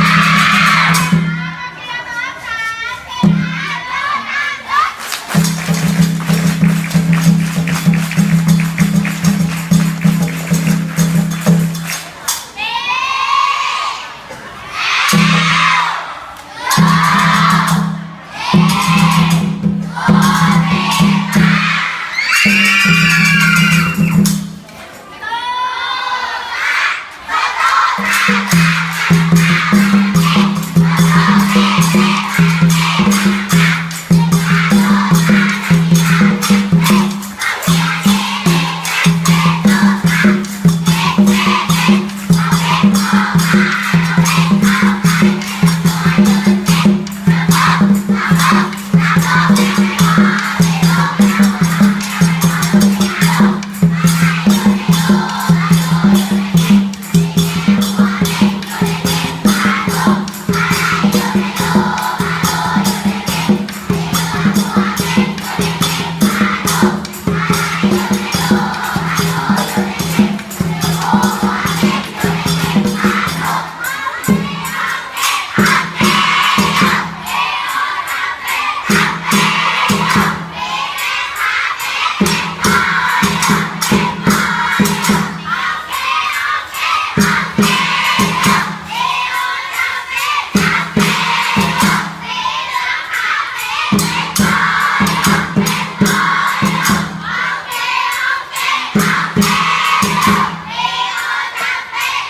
Yeah!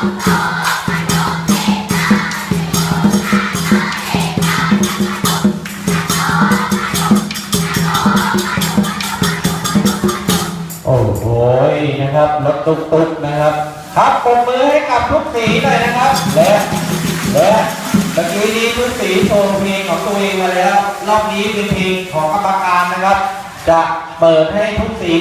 โอ้โหนะครับรถตุ๊กตุกนะครับ ครับปมมือให้กับทุกสีเลยนะครับและและเมื่อกี้นี้ทุกสีโชว์เพลงของตัวเองมาแล้ว รอบนี้เป็นเพลงของกรรมการนะครับ จะเปิดให้ทุกสี